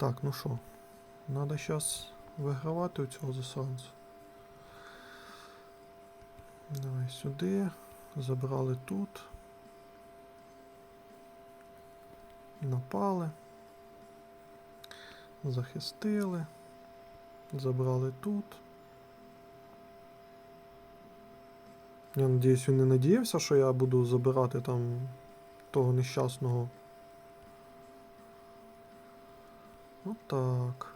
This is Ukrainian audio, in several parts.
Так, ну що, треба зараз вигравати у цього засранця. Давай сюди. Забрали тут. Напали. Захистили. Забрали тут. Я надіюсь, він не надіявся, що я буду забирати там того нещасного. Отак.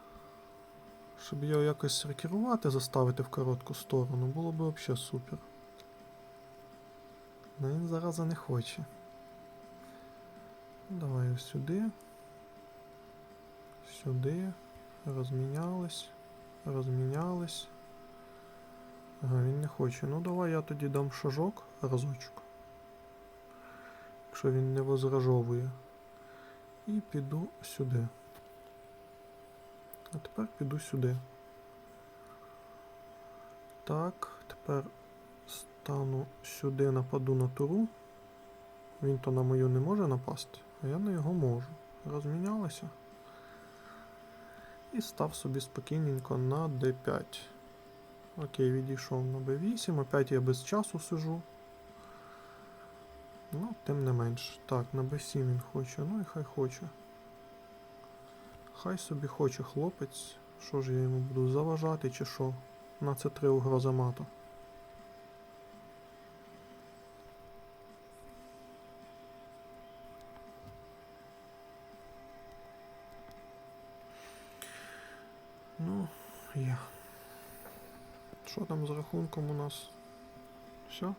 Щоб його якось рекерувати, заставити в коротку сторону, було б взагалі супер. Но він зараза не хоче. Давай ось сюди. Сюди. Розмінялись. Розмінялись. Ага, він не хоче. Ну давай я тоді дам шажок разочок. Якщо він не возражовує. І піду сюди. А тепер піду сюди. Так, тепер стану сюди, нападу на туру. Він то на мою не може напасти, а я на його можу. Розмінялися. І став собі спокійненько на D5. Окей, відійшов на B8, опять я без часу сижу. Ну, тим не менш. Так, на B7 він хоче, ну і хай хоче. Хай собі хоче хлопець. Що ж я йому буду заважати чи що? На це три угроза мата. Ну, є. Що там з рахунком у нас? Все?